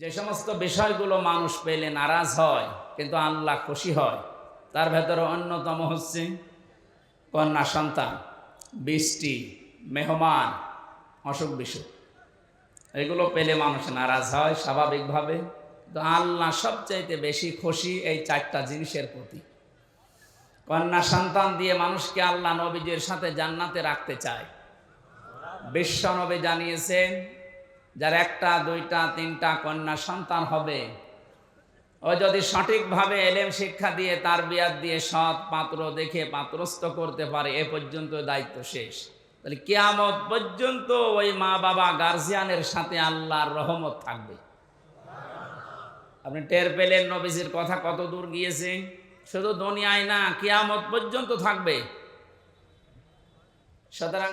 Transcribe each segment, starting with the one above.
যে সমস্ত বিষয়গুলো মানুষ পেলে নারাজ হয়, কিন্তু আল্লাহ খুশি হয়, তার ভেতরে অন্যতম হচ্ছে কন্যা সন্তান, বৃষ্টি, মেহমান, অসুখ বিসুখ। এগুলো পেলে মানুষ নারাজ হয় স্বাভাবিকভাবে। তো আল্লাহ সবচাইতে বেশি খুশি এই চারটা জিনিসের প্রতি। কন্যা সন্তান দিয়ে মানুষকে আল্লাহ নবীজির সাথে জান্নাতে রাখতে চায়। বিশ্ব নবী জানিয়েছেন যার একটা, দুইটা, তিনটা কন্যা সন্তান হবে। ও যদি সঠিকভাবে এলেম শিক্ষা দিয়ে, তার বিয়াদ দিয়ে সৎ পাত্র দেখে পাত্রস্থ করতে পারে, এ পর্যন্ত দায়িত্ব শেষ। তাহলে কেয়ামত পর্যন্ত ওই মা বাবা গার্জিয়ানের সাথে আল্লাহর রহমত থাকবে। আপনি টের পেলেন নবীজির কথা কত দূর গিয়েছে? শুধু দুনিয়ায় না, কিয়ামত পর্যন্ত থাকবে। সুতরাং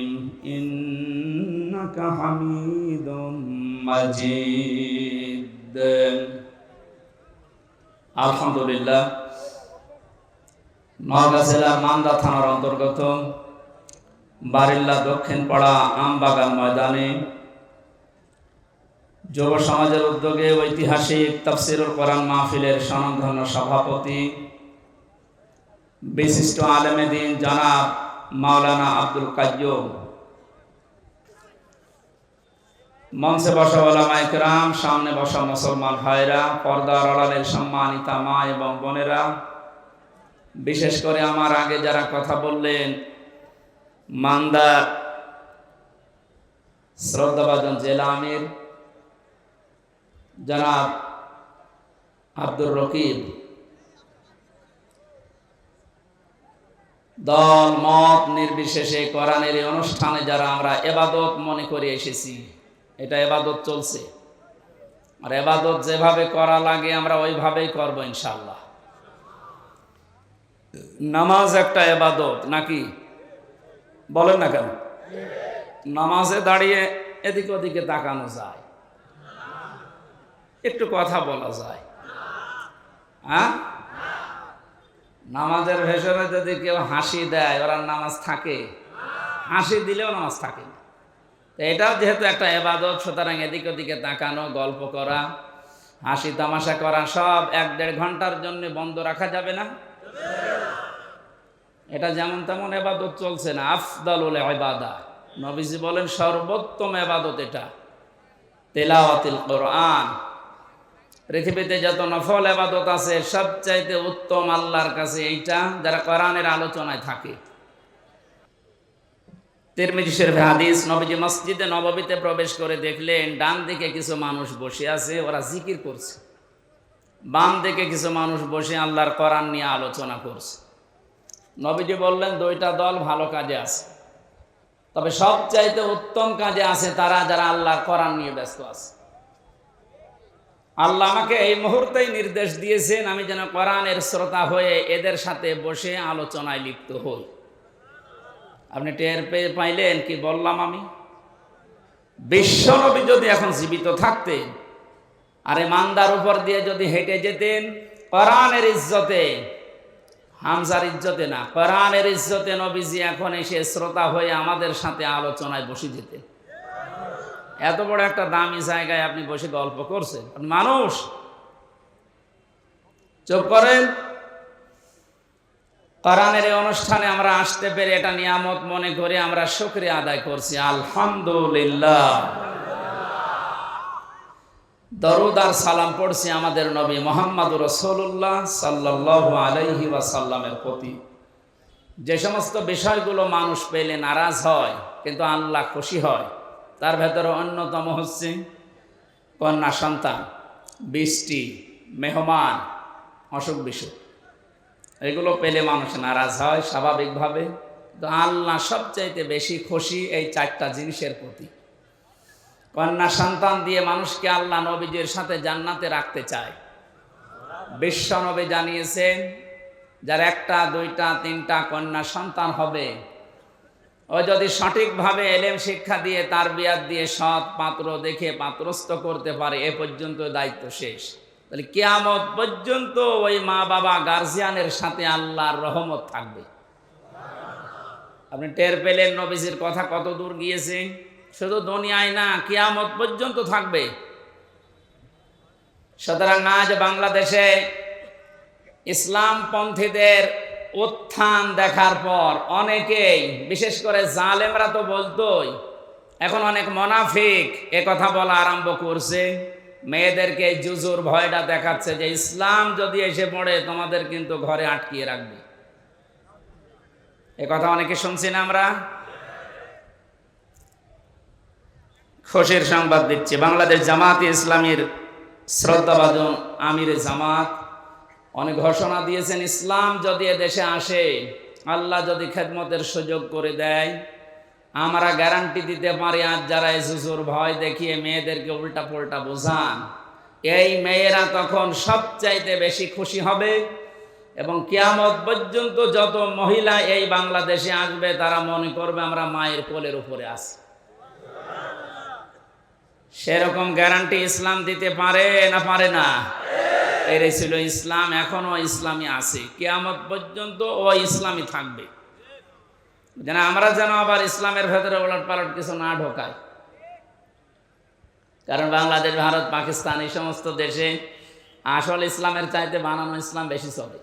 انك حميد مجيد الحمد لله নওগাঁ জেলার মান্দা থানার অন্তর্গত বারিল্লা দক্ষিণ পাড়া আমবাগান ময়দানে যুব সমাজের উদ্যোগে ঐতিহাসিক তফসিরুল কোরআন মাহফিলের স্বনামধন্য সভাপতি বিশিষ্ট আলেমেদিন জনাব মাওলানা আব্দুল কাজ্যুম মঞ্চে বসা ওলামা একরাম সামনে বসা মুসলমান ভাইরা, পর্দার আড়ালের সম্মানিতা মা এবং বোনেরা। বিশেষ করে আমার আগে যারা কথা বললেন, মান্দা শ্রদ্ধাভাজন জেলা আমির, জনাব আব্দুর রকিব। দল, মত নির্বিশেষে কোরআনের এই অনুষ্ঠানে যারা আমরা এবাদত মনে করে এসেছি এটা এবাদত চলছে। আর এবাদত যেভাবে করা লাগে আমরা ওইভাবেই করব ইনশাল্লাহ নামাজ একটা এবাদত নাকি? বলেন না কেন? নামাজে দাঁড়িয়ে এদিক ওদিকে তাকানো যায়। একটু কথা বলা যায়। হ্যাঁ? নামাজের ভেসরে যদি কেউ হাসি দেয়, ওরা নামাজ থাকে। হাসি দিলেও নামাজ থাকে না। এটাও যেহেতু একটা এবাদত, সুতরাং এদিক ওদিকে তাকানো, গল্প করা, হাসি তামাশা করা, সব এক দেড় ঘণ্টার জন্য বন্ধ রাখা যাবে না। এটা যেমন তেমন এবাদত চলছে না, আফদালুল এবাদা নবীজি বলেন, সর্বোত্তম এবাদত এটা, তেলাওয়াতিল কোরআন। পৃথিবীতে যত নফল এবাদত আছে, সবচাইতে উত্তম আল্লাহর কাছে এইটা, যারা কোরআনের আলোচনায় থাকে। তিরমিজি শরীফে হাদিস, নবীজি মসজিদে নববীতে প্রবেশ করে দেখলেন, ডান দিকে কিছু মানুষ বসে আছে, ওরা জিকির করছে। বাম দিকে কিছু মানুষ বসে আল্লাহর কোরআন নিয়ে আলোচনা করছে। নবীজি বললেন, দুইটা দল ভালো কাজে আছে। তবে সবচাইতে উত্তম কাজে আছে তারা যারা আল্লাহর কোরআন নিয়ে ব্যস্ত আছে। আল্লাহ আমাকে এই মুহূর্তেই নির্দেশ দিয়েছেন, আমি যেন কোরআনের শ্রোতা হয়ে এদের সাথে বসে আলোচনায় লিপ্ত হই। আপনি টের পেয়ে পাইলেন কি বললাম আমি? বিশ্বনবী যদি এখন জীবিত থাকতেন আরে মান্দার উপর দিয়ে যদি হেঁটে যেতেন, কোরআনের ইজ্জতে, হামজার ইজ্জতে না, কোরআনের ইজ্জতে নবীজি এখন এসে শ্রোতা হয়ে আমাদের সাথে আলোচনায় বসে যেতেন এত বড় একটা দামি জায়গায় আপনি বসে গল্প করছেন। মানুষ। চুপ করেন। কোরআনের এই অনুষ্ঠানে আমরা আসতে পেরে এটা নিয়ামত মনে করে আমরা শুক্রিয়া আদায় করছি। আলহামদুলিল্লাহ। দরুদ আর সালাম পড়ছি আমাদের নবী মোহাম্মদ রসুল্লাহ সাল্লাহ আলাইহি ওয়াসাল্লামের প্রতি। যে সমস্ত বিষয়গুলো মানুষ পেলে নারাজ হয়, কিন্তু আল্লাহ খুশি হয়, তার ভেতরে অন্যতম হচ্ছে কন্যা সন্তান, বৃষ্টি, মেহমান অসুখ বিসুখ এগুলো পেলে মানুষ নারাজ হয় স্বাভাবিকভাবে। তো আল্লাহ সবচাইতে বেশি খুশি এই চারটা জিনিসের প্রতি। কন্যা সন্তান দিয়ে মানুষকে আল্লাহ নবীজির সাথে জান্নাতে রাখতে চায়। বিশ্ব নবী জানিয়েছেন, যার একটা, দুইটা, তিনটা কন্যা সন্তান হবে, ও যদি সঠিকভাবে এলেম শিক্ষা দিয়ে, তার বিয়াদ দিয়ে সৎ পাত্র দেখে পাত্রস্থ করতে পারে, এ পর্যন্ত দায়িত্ব শেষ। তাহলে কেয়ামত পর্যন্ত ওই মা বাবা গার্জিয়ানের সাথে আল্লাহর রহমত থাকবে। আপনি টের পেলেন নবীজির কথা কত দূর গিয়েছে? শুধু দুনিয়ায় না, কিয়ামত পর্যন্ত থাকবে। সুতরাং আজ বাংলাদেশে ইসলামপন্থীদের উত্থান দেখার পর অনেকেই, বিশেষ করে জালেমরা তো বলতোই, এখন অনেক মনাফিক কথা বলা আরম্ভ করছে। মেয়েদেরকে জুজুর ভয়টা দেখাচ্ছে যে ইসলাম যদি এসে পড়ে, তোমাদের কিন্তু ঘরে আটকিয়ে রাখবে। এ কথা অনেকে শুনছি না আমরা? খুশির সংবাদ দিচ্ছি। বাংলাদেশ জামাত ইসলামীর শ্রদ্ধাভাজন আমির জামাত অনেক ঘোষণা দিয়েছেন, ইসলাম যদি দেশে আসে, আল্লাহ যদি খেদমতের সুযোগ করে দেয় আমরা গ্যারান্টি দিতে পারি আজ যারা জুজুর ভয় দেখিয়ে মেয়েদেরকে উল্টা পুল্টা বোঝান, এই মেয়েরা তখন সবচাইতে বেশি খুশি হবে এবং কিয়ামত পর্যন্ত যত মহিলা এই বাংলাদেশে আসবে, তারা মনে করবে আমরা মায়ের কোলের উপরে আছি। সেরকম গ্যারান্টি ইসলাম দিতে পারে না পারে না? এর ছিল ইসলাম, এখনও ইসলামী আছে। কেয়ামত পর্যন্ত ও ইসলামী থাকবে। যেন আমরা যেন আবার ইসলামের ভেতরে ওলট পালট কিছু না ঢোকাই। কারণ বাংলাদেশ, ভারত, পাকিস্তান এই সমস্ত দেশে আসল ইসলামের চাইতে বানানো ইসলাম বেশি চলে।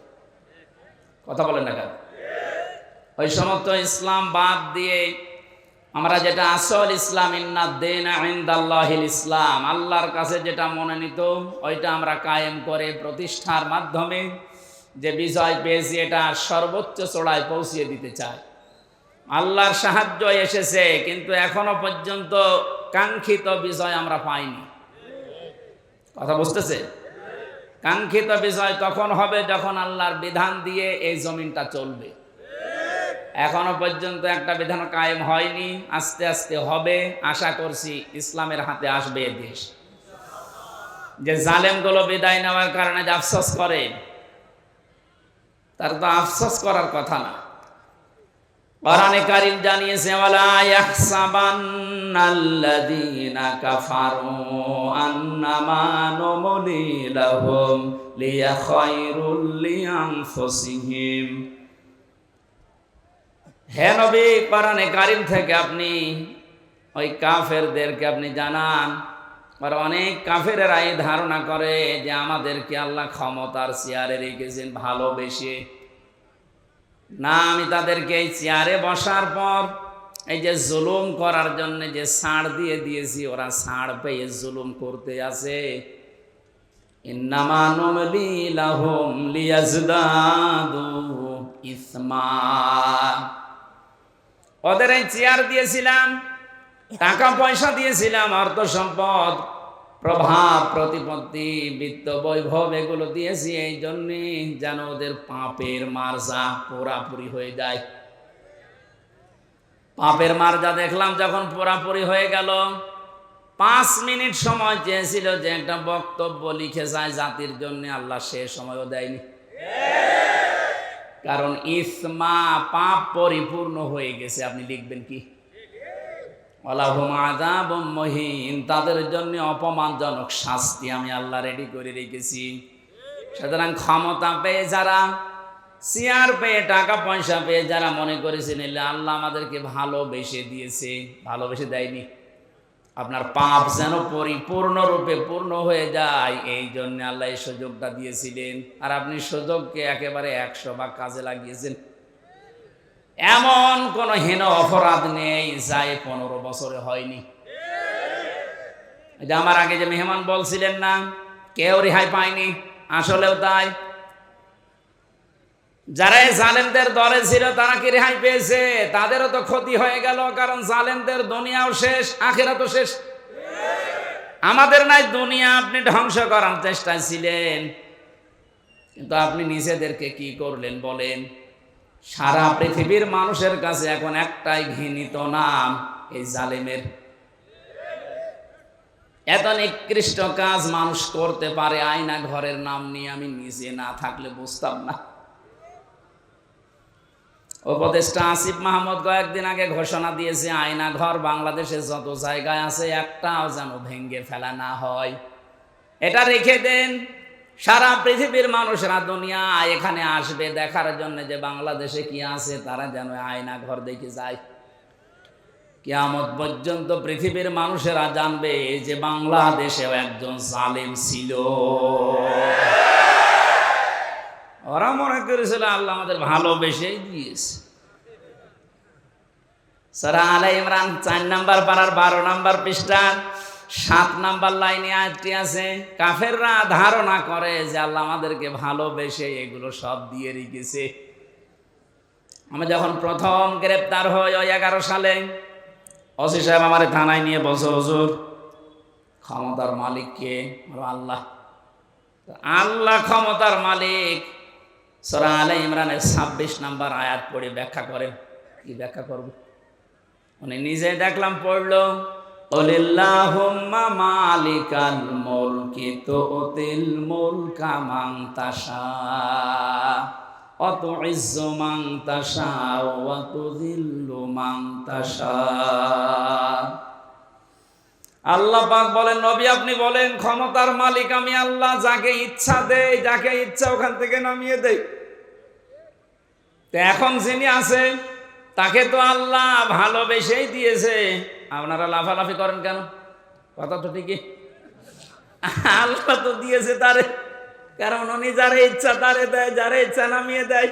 কথা বলেন না কেন? ওই সমস্ত ইসলাম বাদ দিয়ে আমরা যেটা আসল ইসলাম ইন্দাল্লাহিল ইসলাম, আল্লাহর কাছে যেটা মনে নিত, ওইটা আমরা কায়েম করে প্রতিষ্ঠার মাধ্যমে যে বিজয় পেয়েছি, এটা সর্বোচ্চ চড়ায় পৌঁছিয়ে দিতে চায় আল্লাহর সাহায্য এসেছে, কিন্তু এখনও পর্যন্ত কাঙ্ক্ষিত বিজয় আমরা পাইনি। কথা বুঝতেছে? কাঙ্ক্ষিত বিজয় তখন হবে যখন আল্লাহর বিধান দিয়ে এই জমিনটা চলবে। এখনও পর্যন্ত একটা বিধান কায়েম হয়নি, আস্তে আস্তে হবে। আশা করছি ইসলামের হাতে আসবে এ দেশ। যে জালেমগুলো বিদায় নেওয়ার কারণে যে আফসোস করে, তার তো আফসোস করার কথা না। কোরআনে কারিম জানিয়েছে, ওয়ালা ইয়াহসাবান্নাল্লাযীনা কাফারু আন্নামা নুমলি লাহুম লিয়াখায়রুল লিআনফুসিহিম। হে নবী, কোরআনে কারিম থেকে আপনি ওই কাফেরদেরকে আপনি জানান। আর অনেক কাফেরেরা এই ধারণা করে যে আমাদেরকে আল্লাহ ক্ষমতার চেয়ারে রেখেছেন, ভালোবেসে। না, আমি তাদেরকে এই চেয়ারে বসার পর এই যে জুলুম করার জন্য যে ছাড় দিয়ে দিয়েছি, ওরা ছাড় পেয়ে জুলুম করতে আছে। ওদের এই চেয়ার দিয়েছিলাম, টাকা পয়সা দিয়েছিলাম, অর্থ সম্পদ। প্রভাব প্রতিপত্তি বিত্ত বৈভব এগুলো দিয়েছি এই জন্যে যেন ওদের পাপের মার্জা পুরাপুরি হয়ে যায়। পাপের মার্জা দেখলাম যখন পুরাপুরি হয়ে গেল। পাঁচ মিনিট সময় চেয়েছিল যে একটা বক্তব্য লিখে যায় জাতির জন্য, আল্লাহ সে সময়ও দেয়নি। কারণ ইসমা পাপ পরিপূর্ণ হয়ে গেছে, আপনি লিখবেন কি? মহিন। তাদের জন্য অপমানজনক শাস্তি আমি আল্লাহ রেডি করে রেখেছি। সুতরাং ক্ষমতা পেয়ে যারা চেয়ার পেয়ে, টাকা পয়সা পেয়ে যারা মনে করেছেন এলে আল্লাহ আমাদেরকে ভালোবেসে দিয়েছে। ভালোবেসে দেয়নি। আপনার পাপ যেন পরিপূর্ণরূপে পূর্ণ হয়ে যায়, এই জন্য আল্লাহ এই সুযোগটা দিয়েছিলেন। আর আপনি সুযোগকে একেবারে একশো ভাগ কাজে লাগিয়েছেন। এমন কোন হীন অপরাধ নেই, যাই পনেরো বছরে হয়নি। যে আমার আগে যে মেহমান বলছিলেন না, কেউ রেহাই পায়নি। আসলেও তাই। যারা জালেমদের দলে ছিল, তারা কি রেহাই পেয়েছে? তাদেরও তো ক্ষতি হয়ে গেল, কারণ জালেমদের দুনিয়াও শেষ আখেরা তো শেষ। আমাদের নাই দুনিয়া, আপনি ধ্বংস করার চেষ্টায় ছিলেন। কিন্তু আপনি নিজেদেরকে কি করলেন বলেন? সারা পৃথিবীর মানুষের কাছে এখন একটাই ঘৃণিত নাম, এই জালেমের। এত নিকৃষ্ট কাজ মানুষ করতে পারে, আয়না ঘরের নাম নিয়ে আমি নিজে না থাকলে বুঝতাম না। উপদেষ্টা আসিফ মাহমুদ কয়েকদিন আগে ঘোষণা দিয়েছে, আয়না ঘর বাংলাদেশে যত জায়গায় আছে একটাও যেন ভেঙ্গে ফেলা না হয়। এটা রেখে দেন সারা পৃথিবীর মানুষরা দুনিয়া এখানে আসবে দেখার জন্য যে বাংলাদেশে কি আছে, তারা যেন আয়না ঘর দেখে যায়। কিয়ামত পর্যন্ত পৃথিবীর মানুষেরা জানবে যে বাংলাদেশেও একজন জালেম ছিল। ওরা মনে করেছিল, আল্লাহ আমাদের ভালোবেসেই দিয়েছে। সারা আলাই ইমরান চার নাম্বার পাড়ার বারো নাম্বার পৃষ্ঠা। সাত নাম্বার লাইনে আয়াতটি আছে, কাফেররা ধারণা করে যে আল্লাহ আমাদেরকে ভালোবেসে এগুলো সব দিয়ে রেখেছে। আমি যখন প্রথম গ্রেপ্তার হই ওই এগারো সালে অসি সাহেব আমার থানায় নিয়ে বসে হজুর, ক্ষমতার মালিককে আল্লাহ। আল্লাহ ক্ষমতার মালিক সরা আলে ইমরানের ছাব্বিশ নাম্বার আয়াত পড়ে ব্যাখ্যা করেন। কি ব্যাখ্যা করব? উনি নিজে দেখলাম পড়ল অলিল্লাহুম্মা মালিকাল মুলকি তুতিল মুলকা মান তাশা অত ইজ্জু মান তাশা ওয়া তুযিল্লু মান তাশা। আল্লাহ পাক বলেন, নবী আপনি বলেন, ক্ষমতার মালিক আমি আল্লাহ, যাকে ইচ্ছা দেই, যাকে ইচ্ছা ওখান থেকে নামিয়ে দেই। তো এখন যিনি আছে তাকে তো আল্লাহ ভালোবেসেই দিয়েছে। আপনারা লাফালাফি করেন কেন? কথা তো ঠিকই। আল্লাহ তো দিয়েছে তারে। কারণ উনি যারে ইচ্ছা তারে দেয়, যারে ইচ্ছা নামিয়ে দেয়।